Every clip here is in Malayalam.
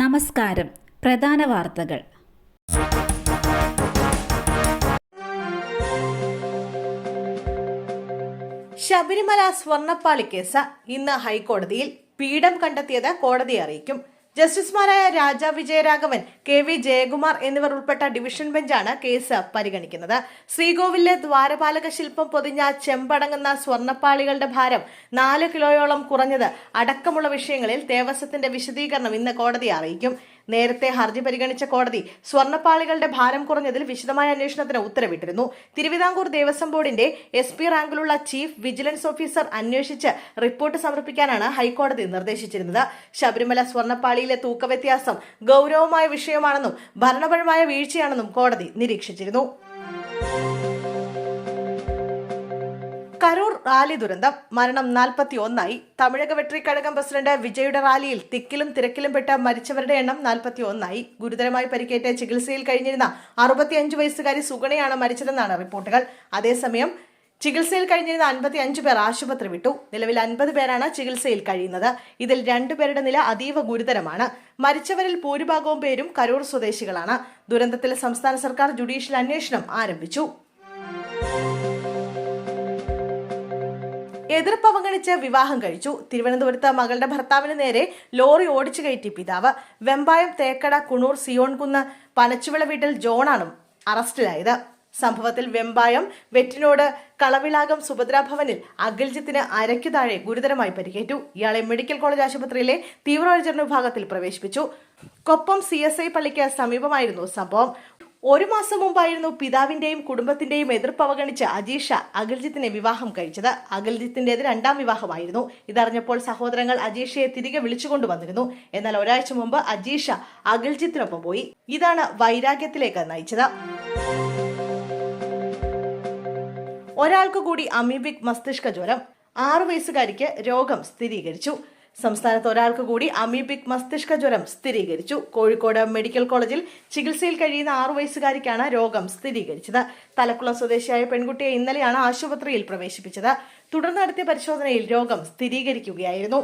നമസ്കാരം. പ്രധാന വാർത്തകൾ. ശബരിമല സ്വർണപ്പാളി കേസ് ഇന്ന് ഹൈക്കോടതിയിൽ പീഠം കണ്ടെത്തിയത് കോടതി അറിയിക്കും. ജസ്റ്റിസുമാരായ രാജ വിജയരാഘവൻ കെ വി ജയകുമാർ എന്നിവർ ഉൾപ്പെട്ട ഡിവിഷൻ ബെഞ്ചാണ് കേസ് പരിഗണിക്കുന്നത്. ശ്രീകോവിലെ ദ്വാരപാലക ശില്പം പൊതിഞ്ഞ ചെമ്പടങ്ങുന്ന സ്വർണപ്പാളികളുടെ ഭാരം നാല് കിലോയോളം കുറഞ്ഞത് അടക്കമുള്ള വിഷയങ്ങളിൽ ദേവസ്വത്തിന്റെ വിശദീകരണം ഇന്ന് കോടതിയെ അറിയിക്കും. നേരത്തെ ഹർജി പരിഗണിച്ച കോടതി സ്വർണപ്പാളികളുടെ ഭാരം കുറഞ്ഞതിൽ വിശദമായ അന്വേഷണത്തിന് ഉത്തരവിട്ടിരുന്നു. തിരുവിതാംകൂർ ദേവസ്വം ബോർഡിന്റെ എസ് പി റാങ്കിലുള്ള ചീഫ് വിജിലൻസ് ഓഫീസർ അന്വേഷിച്ച് റിപ്പോർട്ട് സമർപ്പിക്കാനാണ് ഹൈക്കോടതി നിർദ്ദേശിച്ചിരുന്നത്. ശബരിമല സ്വർണപ്പാളിയിലെ തൂക്കവ്യത്യാസം ഗൌരവമായ വിഷയമാണെന്നും ഭരണപരമായ വീഴ്ചയാണെന്നും കോടതി നിരീക്ഷിച്ചിരുന്നു. റാലി ദുരന്തം. മരണം നാൽപ്പത്തി ഒന്നായി തമിഴക വെട്രി കഴകം പ്രസിഡന്റ് വിജയുടെ റാലിയിൽ തിക്കിലും തിരക്കിലും പെട്ട മരിച്ചവരുടെ എണ്ണം നാൽപ്പത്തി ഒന്നായി ഗുരുതരമായി പരിക്കേറ്റ് ചികിത്സയിൽ കഴിഞ്ഞിരുന്ന അറുപത്തിയഞ്ച് വയസ്സുകാരി സുഗണയാണ് മരിച്ചതെന്നാണ് റിപ്പോർട്ടുകൾ. അതേസമയം ചികിത്സയിൽ കഴിഞ്ഞിരുന്ന അൻപത്തി അഞ്ച് പേർ ആശുപത്രി വിട്ടു. നിലവിൽ അൻപത് പേരാണ് ചികിത്സയിൽ കഴിയുന്നത്. ഇതിൽ രണ്ടുപേരുടെ നില അതീവ ഗുരുതരമാണ്. മരിച്ചവരിൽ ഭൂരിഭാഗവും പേരും കരൂർ സ്വദേശികളാണ്. ദുരന്തത്തിൽ സംസ്ഥാന സർക്കാർ ജുഡീഷ്യൽ അന്വേഷണം ആരംഭിച്ചു. എതിർപ്പ് അവഗണിച്ച് വിവാഹം കഴിച്ചു. തിരുവനന്തപുരത്ത് മകളുടെ ഭർത്താവിന് നേരെ ലോറി ഓടിച്ചു കയറ്റി പിതാവ്. വെമ്പായം തേക്കട കുണൂർ സിയോൺകുന്ന് പനച്ചുവിള വീട്ടിൽ ജോണാണ് അറസ്റ്റിലായത്. സംഭവത്തിൽ വെമ്പായം വെറ്റിനോട് കളവിളാകം സുഭദ്രാ ഭവനിൽ അഖിൽജിത്തിന് അരയ്ക്കു താഴെ ഗുരുതരമായി പരിക്കേറ്റു. ഇയാളെ മെഡിക്കൽ കോളേജ് ആശുപത്രിയിലെ തീവ്രപരിചരണ വിഭാഗത്തിൽ പ്രവേശിപ്പിച്ചു. കൊപ്പം സി എസ് ഐ പള്ളിക്ക് സമീപമായിരുന്നു സംഭവം. ഒരു മാസം മുമ്പായിരുന്നു പിതാവിന്റെയും കുടുംബത്തിന്റെയും എതിർപ്പ് അവഗണിച്ച് അജീഷ അഖിൽജിത്തിനെ വിവാഹം കഴിച്ചത്. അഖിൽജിത്തിന്റേത് രണ്ടാം വിവാഹമായിരുന്നു. ഇതറിഞ്ഞപ്പോൾ സഹോദരങ്ങൾ അജീഷയെ തിരികെ വിളിച്ചുകൊണ്ടു വന്നിരുന്നു എന്നാൽ ഒരാഴ്ച മുമ്പ് അജീഷ അഖിൽജിത്തിനൊപ്പം പോയി. ഇതാണ് വൈരാഗ്യത്തിലേക്ക് നയിച്ചത്. ഒരാൾക്ക് കൂടി അമീബിക് മസ്തിഷ്ക ജ്വരം ആറു വയസ്സുകാരിക്ക് രോഗം സ്ഥിരീകരിച്ചു. സംസ്ഥാനത്ത് ഒരാൾക്ക് കൂടി അമീബിക് മസ്തിഷ്ക ജ്വരം സ്ഥിരീകരിച്ചു. കോഴിക്കോട് മെഡിക്കൽ കോളേജിൽ ചികിത്സയിൽ കഴിയുന്ന ആറു വയസ്സുകാരിക്കാണ് രോഗം സ്ഥിരീകരിച്ചത്. തലക്കുളം സ്വദേശിയായ പെൺകുട്ടിയെ ഇന്നലെയാണ് ആശുപത്രിയിൽ പ്രവേശിപ്പിച്ചത്. തുടർന്ന് നടത്തിയ പരിശോധനയിൽ രോഗം സ്ഥിരീകരിക്കുകയായിരുന്നു.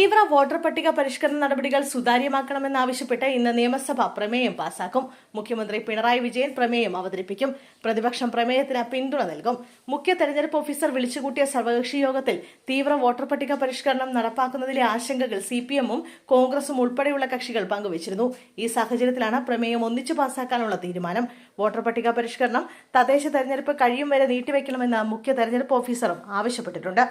തീവ്ര വോട്ടർ പട്ടിക പരിഷ്കരണ നടപടികൾ സുതാര്യമാക്കണമെന്നാവശ്യപ്പെട്ട് ഇന്ന് നിയമസഭ പ്രമേയം പാസാക്കും. മുഖ്യമന്ത്രി പിണറായി വിജയൻ പ്രമേയം അവതരിപ്പിക്കും. പ്രതിപക്ഷം പ്രമേയത്തിന് പിന്തുണ നൽകും. മുഖ്യ തെരഞ്ഞെടുപ്പ് ഓഫീസർ വിളിച്ചുകൂട്ടിയ സർവകക്ഷി യോഗത്തിൽ തീവ്ര വോട്ടർ പട്ടിക പരിഷ്കരണം നടപ്പാക്കുന്നതിലെ ആശങ്കകൾ സി പി എമ്മും കോൺഗ്രസും ഉൾപ്പെടെയുള്ള കക്ഷികൾ പങ്കുവച്ചിരുന്നു. ഈ സാഹചര്യത്തിലാണ് പ്രമേയം ഒന്നിച്ചു പാസാക്കാനുള്ള തീരുമാനം. വോട്ടർ പട്ടിക പരിഷ്കരണം തദ്ദേശ തെരഞ്ഞെടുപ്പ് കഴിയും വരെ നീട്ടിവെക്കണമെന്ന് മുഖ്യ തെരഞ്ഞെടുപ്പ് ഓഫീസറും ആവശ്യപ്പെട്ടിട്ടുണ്ട്.